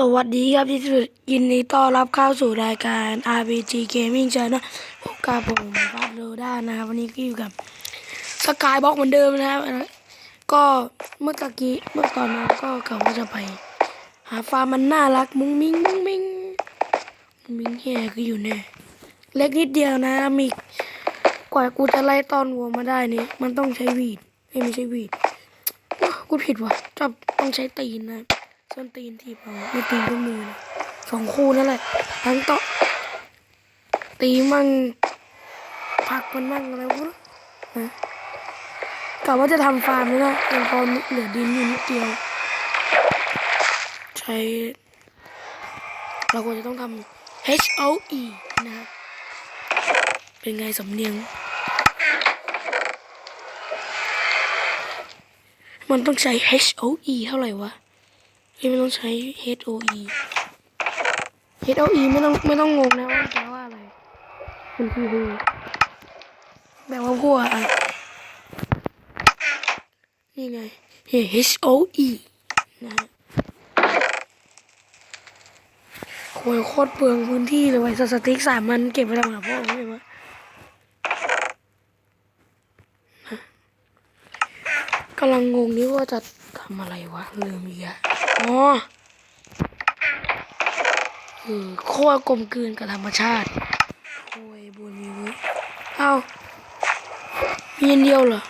สวัสดีครับที่สุดยินดีต้อนรับเข้าสู่รายการ RPG Gaming Channel พบกับผมฟัดโรด้านะครับวันนี้ก็อยู่กับสกายบล็อกเหมือนเดิมนะครับก็เมื่อตะกี้เมื่อตอนนั้นก็กะว่าจะไป หาฟาร์มมันน่ารัก มุ้งมิ้งมุ้งมิ้งมุ้งมิ้งแย่ก็อยู่เนี่ยเล็กนิดเดียวนะมีกว่ากูจะไล่ตอนวัวมาได้นี่มันต้องใช้วีดไม่ใช่วีดกูผิดว่ะชอบต้องใช้ตีนนะ ส้นตีนทีบเอาไม่ตีนก็มือสองคู่นั่นแหละทั้งโต๊ะตีมั่งผลักมันมั่งอะไรวะนะกะว่าจะทำฟาร์มแล้วนะยังพอเหลือดินอยู่นิดเดียว ใช้ เราควรจะต้องทำ H O E นะครับเป็นไงสำเนียง มันต้องใช้ H O E เท่าไหร่วะ เฮ้ยมันต้องใช้ H O E H O E ไม่ต้องไม่ต้องงงนะว่าแปลว่าอะไรมันคือฮูแปลว่าหัวอะนี่ไง H O E นะโอ้ยโคตรเปลืองพื้นที่เลยไว้สติ๊กสามมันเก็บไว้ทำกับพ่อไม่ไหมกำลังงงนี่ว่าจะทำอะไรวะลืมอีกอะ อ๋อเออโคตรกลมกลืนกับธรรมชาติโอ้ยบุญมีเว้ยเอ้ามีอันเดียวเหรอ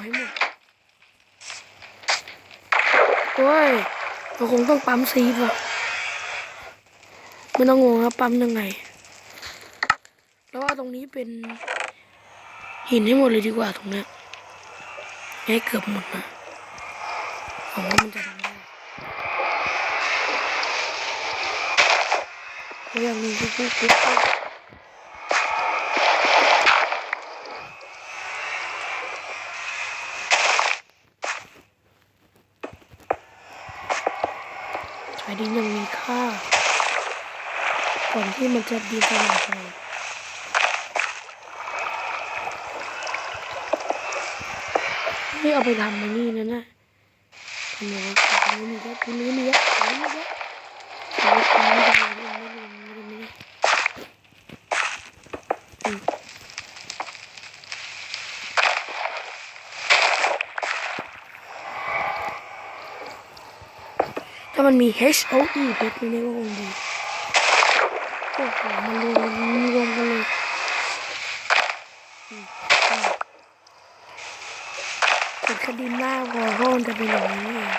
ไม่หมดโอ้ยเราคงต้องปั๊มซีฟอะไม่ต้องงงนะปั๊มยังไง แล้วว่าตรงนี้เป็น หินให้หมดเลยดีกว่าตรงเนี้ยให้เกือบหมดนะ หวังว่ามันจะทำได้ก็ยังมีกุ๊กกุ๊กกุ๊กใช้ดินยังมีค่าก่อนที่มันจะดีขนาดไหนนี่เอาไปทำไอ้นี่นะนะ ทำไงวะลืมอีกแล้วกูลืมอีกแล้วลืมอีกแล้ว ดคดีมากพอเพราะมันจะเป็นอย่างนี้เอง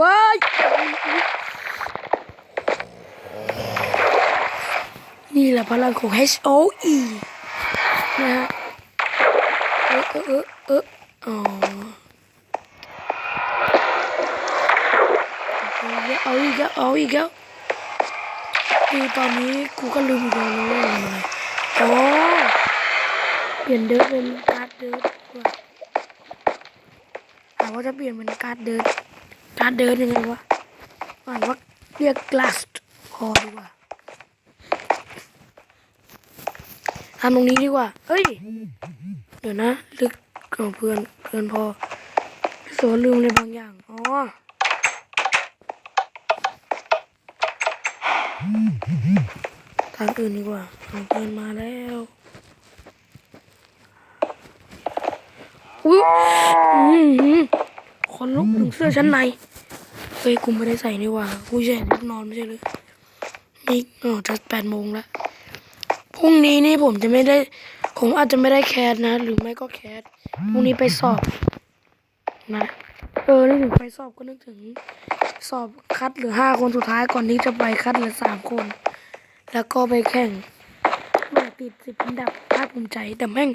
ว้ายนี่แหละพลังของ H O E นะฮะเออเออเออเอออ๋อเอาอีกแล้วเอาอีกแล้ว คือตอนนี้กูก็ลืมอีกแล้วนะว่าทำอะอ๋อเปลี่ยนเดิร์ดเป็นการ์ดเดิร์ดด้วยถามว่าจะเปลี่ยนเป็นการ์ดเดิร์ดการ์ดเดิร์ดยังไงวะอ่านว่าเรียก glass พอดีกว่าทำตรงนี้ดีกว่า เฮ้ย เดี๋ยวนะ ลึกของเพื่อน เพื่อนพอโซลืมอะไรบางอย่าง อ๋อ ทางอื่นดีกว่าทางเดินมาแล้วอุ้ยคนลุกถึงเสื้อชั้นในเฮ้ยกูไม่ได้ใส่นี่ว่ากูใส่ชุดนอนไม่ใช่เลยนี่อ๋อจะแปดโมงแล้วพรุ่งนี้นี่ผมจะไม่ได้ ผมอาจจะไม่ได้แคสนะ หรือไม่ก็แคสพรุ่งนี้ไปสอบนะ เออนึกถึงไปสอบก็นึกถึง สอบคัดเหลือห้าคนสุดท้ายก่อนที่จะไปคัดเหลือสามคน แล้วก็ไปแข่งแม่งติดสิบอันดับภาคภูมิใจ แต่แม่ง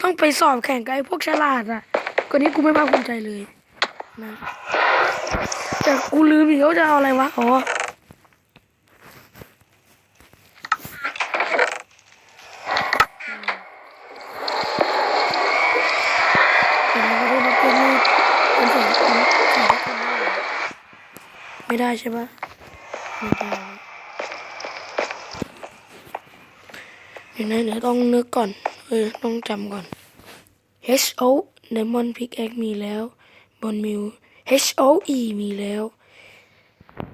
ต้องไปสอบแข่งกับไอ้พวกฉลาดอะคนนี้กูไม่ภาคภูมิใจเลยนะแต่กูลืมอีกแล้วจะเอาอะไรวะอ๋อเดี๋ยวเราก็ได้มาเป็นนี่เป็นสองคนสองคนได้เหรอ ไม่ได้ใช่ปะไม่ได้เดี๋ยวนะเดี๋ยวต้องนึกก่อน เออ ต้องจำก่อน H O Diamond Pickaxe มีแล้วบนมิว H O E มีแล้ว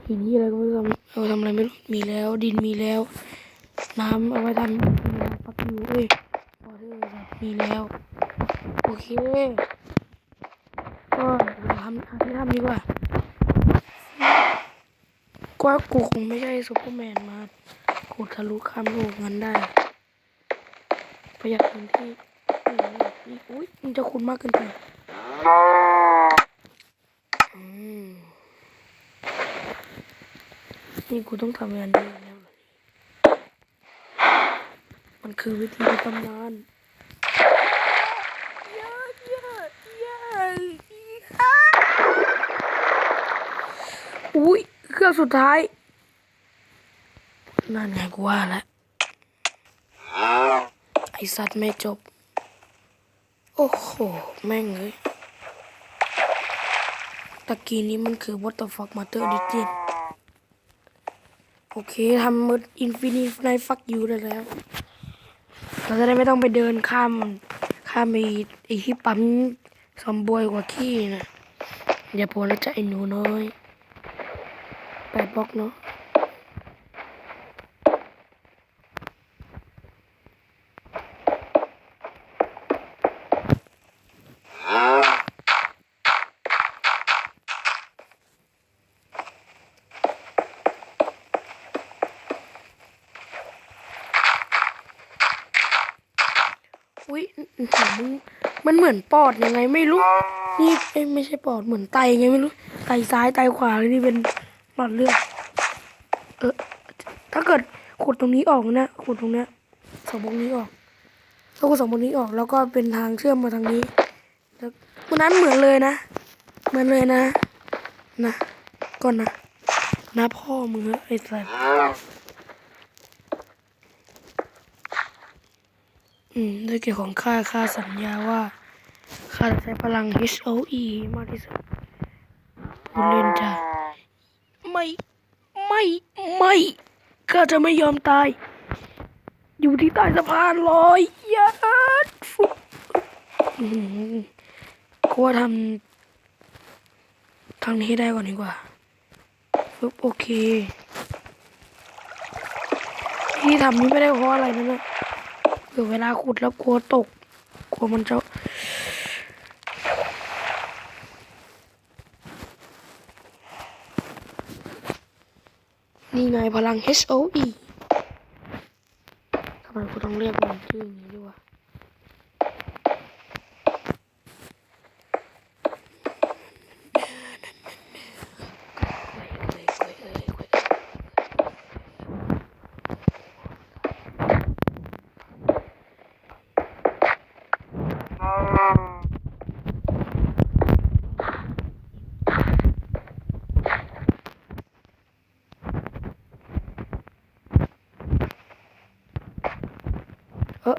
หินที่อะไรก็ไม่รู้ทำเอาทำอะไรไม่รู้มีแล้ว ดินมีแล้ว น้ำเอาไว้ทำปักยูเอ้ยวอเตอร์มีแล้ว โอเคก็เดี๋ยวทำที่ทำดีกว่า ก็กูคงไม่ใช่ซูเปอร์แมนมาขุดทะลุข้ามโลกงั้นได้ ประหยัดพื้นที่อุ้ยมันจะคุ้นมากเกินไปนี่กูต้องทำงานนี้แล้วเนี่มันคือวิธีในตำนานอะเย อะเยอะอุ้ยเครื่องสุดท้าย นั่นไงกูว่าแล้วไอสัตว์ไม่จบ โอ้โห แม่งเลยตะกี้นี้มันคือ what the fuck matter did it โอเคทำมืดอินฟินิตในฟักยูได้แล้ว เราจะได้ไม่ต้องไปเดินข้าม ข้ามไอไอ้ที่ปั๊มซอมบวยกว่าขี้นะ อย่าปวดแล้วจะไอ้หนูน้อย แปดบล็อกเนาะอุ้ยมึงมันเหมือนปอดยังไงไม่รู้ นี่ไม่ใช่ปอดเหมือนไตไงไม่รู้ ไตซ้ายไตขวาเลยนี่เป็น หลอดเลือดเออ ถ้าเกิดขุดตรงนี้ออกนะขุดตรงเนี้ยสองตรงนี้ออกถ้าขุดสองตรงนี้ออก แล้วก็เป็นทางเชื่อมมาทางนี้แล้ววันนั้นเหมือนเลยนะ เหมือนเลยนะ นะก่อนนะนะพ่อมึงเหอไอ้สัสอืมด้วยเกี่ยวของข้าข้าสัญญาว่าข้าจะใช้พลัง HOE มากที่สุดคุณเล่นจ้ะ ไม่ ไม่ไม่ข้าจะไม่ยอมตาย อยู่ที่ใต้สะพานลอยยัดฟุบอืมกูว่าทำทางนี้ได้ก่อนดีกว่าฟุบโอเคที่ทำนี้ไม่ได้เพราะอะไรนั่นนะคือเวลาขุดแล้วกลัวตกกลัวมันจะ นี่ไง พลัง HOE ทำไมกูต้องเรียกมันชื่อนี้ด้วยวะเออ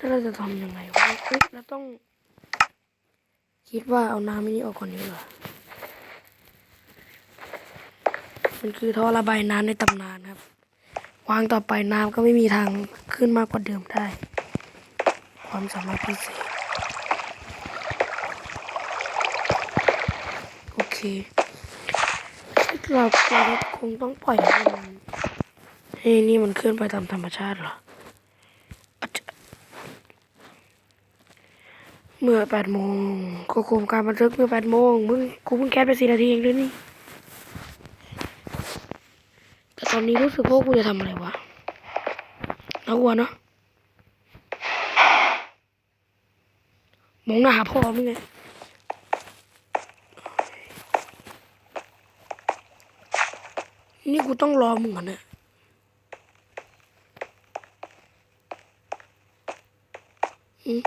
แล้วเราจะทำยังไงวะเฮ้ยเราต้อง คิดว่าเอาน้ำนี้ออกก่อนดีกว่ามันคือท่อระบายน้ำในตำนานครับ วางต่อไปน้ำก็ไม่มีทางขึ้นมากกว่าเดิมได้ ความสามารถพิเศษโอเคเราเราคงต้องปล่อยให้มันเฮ้ยนี่มันเคลื่อนไปตามธรรมชาติเหรอ เมื่อแปดโมงก็คุมการบันทึกเมื่อแปดโมงมึงกูเพิ่งแคสไปสี่นาทีเองด้วยนี่ แต่ตอนนี้รู้สึกว่ากูจะทำอะไรวะน่ากลัวเนาะมองหน้าหาพ่อมึงไงนี่กูต้องรอมึงก่อนนะ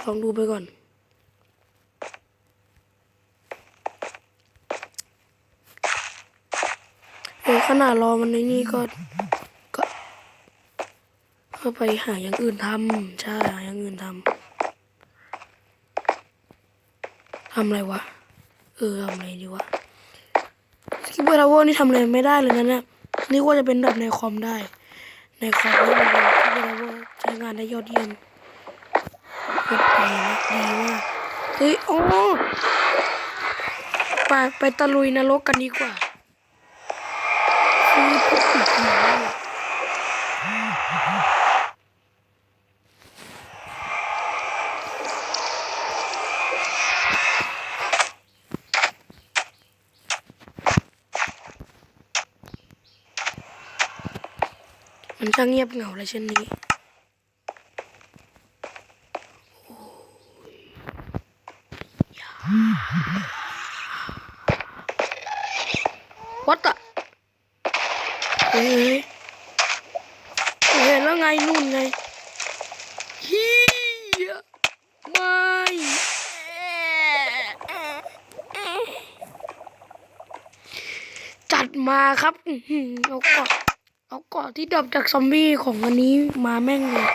ลองดูไปก่อน ขนาดรอมันในนี่ก็ ก็ก็ไปหาอย่างอื่นทำใช่หาอย่างอื่นทำทำอะไรวะ เออทำอะไรดีวะสกิปเปอร์ทาวเวอร์นี่ทำอะไรไม่ได้เลยนะเนี่ยนี่ว่าจะเป็นแบบในคอมได้ ในคอมนี่มันเป็นสกิปเปอร์ทาวเวอร์ใช้งานได้ยอดเยี่ยมเกิดไปดีมากเฮ้ยโอ้ไปไปตะลุยนรกกันดีกว่า คือพวกผีผีเนี่ยมันช่างเงียบเหงาเลยเช่นนี้ วัดอะเฮ้ยเห็นแล้วไงนู่นไงเฮียไม่จัด มาครับเอาเกาะเอาเกาะที่ดับจากซอมบี้ของอันนี้มาแม่งเลย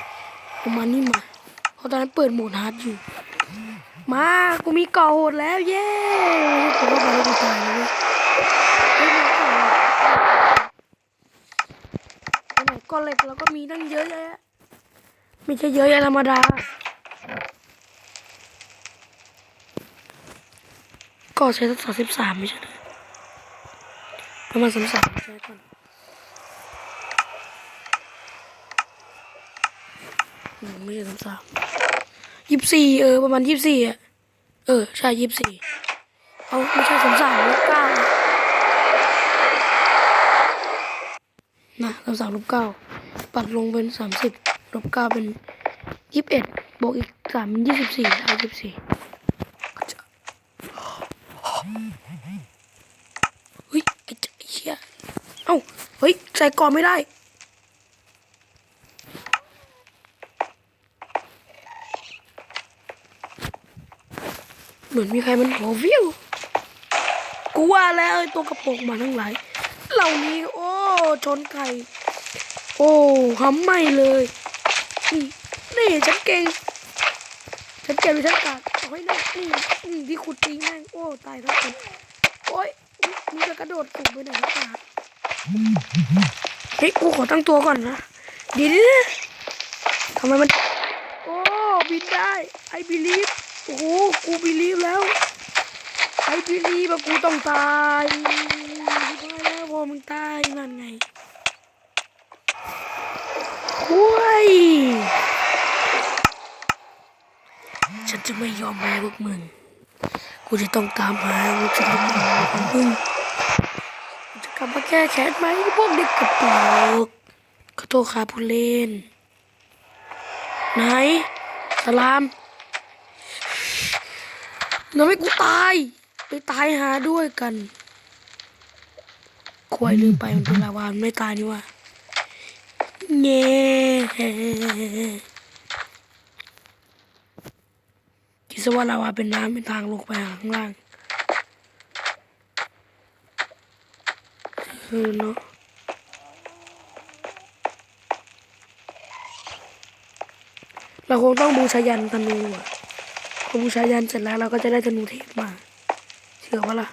เอามานี่มาเพราะตอนนั้นเปิดโหมดฮาร์ดอยู่ มากูมีเกาะโหดแล้วเย้ผมว่าไปได้กูตายแล้วเว้ยเฮ้ยมันอนเหล็กไหนก่อนเหล็กเราก็มีตั้งเยอะแยะไม่ใช่เยอะแยะธรรมดาก็ใช้สักสามสิบสามไม่ใช่หรอ ประมาณสามสามใช่ก่อนไม่ใช่สามสามยี่สิบสี่เออประมาณยี่สิบสี่อะเออใช่ยี่สิบสี่เอาไม่ใช่สามสามลบเก้านะสามสามลบเก้าปัดลงเป็นสามสิบลบเก้าเป็นยี่สิบเอ็ดบวกอีกสามเป็นยี่สิบสี่เอายี่สิบสี่เฮ้ยไอ้เจ้าไอ้เหี้ย เฮ้ยใส่กรอบไม่ได้ เหมือนมีใครมันหัววิวกูว่าแล้วตัวกระโปรงมาทั้งหลาย เหล่านี้ โอ้ชนไก่โอ้หำไม่เลย นี่นี่ฉันเก่งฉันเก่งหรือฉันกากเอาให้แน่อืมอืมที่ขุดตีแม่งโอ้ตายทั้งคนโอ้ยมึงจะกระโดดสูงไปไหนหรือ เฮ้ยกูขอตั้งตัวก่อนนะดียวนี้ทำไมมัน โอ้ บินได้ไอบิลีฟโอ้โหกูบิลีฟแล้วไอ้พี่นี่ว่ากูต้องตายไม่แล้วพอมึงตายนั่นไงโอ้ยฉันจะไม่ยอมแพ้พวกมึง กูจะต้องตามหาลูกชิ้นลูกหมูของมึง กลับมาแก้แค้นไหมพวกเด็กกระปรงขอโทษครับผู้เล่น ไหน สลามทำให้กูตาย ไปตายหาด้วยกันควายลืมไปมันเป็นลาวามันไม่ตายนี่ว่าเง่คิดซะว่าลาวาเป็นน้ำเป็นทางลงไปข้างล่าง เออเนาะเราคงต้องบูชายันธนูอะพอบูชายันเสร็จแล้วเราก็จะได้ธนูเทพมา เชื่อว่าล่ะ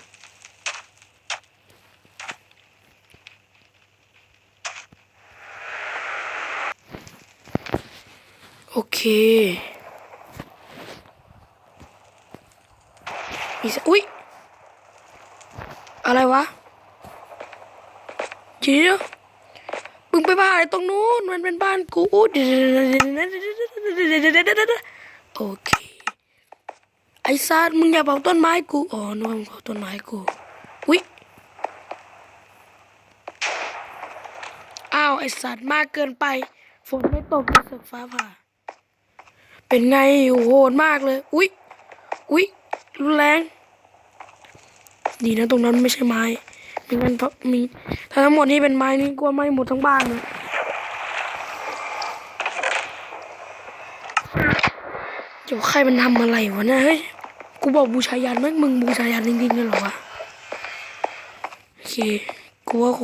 โอเค มีสอุ๊ยอะไรวะ เดี๋ยวมึงไปบ้านอะไรตรงนู้นมันเป็นบ้านกูเดี๋ยวโอเค ไอ้ซาดมึงอย่าเผาต้นไม้กูอ๋อนึกว่ามึงเผาต้นไม้กูอุ๊ยอ้าวไอ้สัตว์มากเกินไปฝนไม่ตกเลยเสือกฟ้าผ่า เป็นไงโหดมากเลย อุ๊ย อุ๊ยรุนแรง ดีนะตรงนั้นไม่ใช่ไม้ มีมันเพราะมีถ้าทั้งหมดนี้เป็นไม้นี่กลัวไหม้หมดทั้งบ้านเลยเดี๋ยวใครมันทำอะไรวะเนี่ยเฮ้ยกูบอกบูชายันแม่งมึงบูชายันจริงๆเลยเหรอวะโอเคกูว่า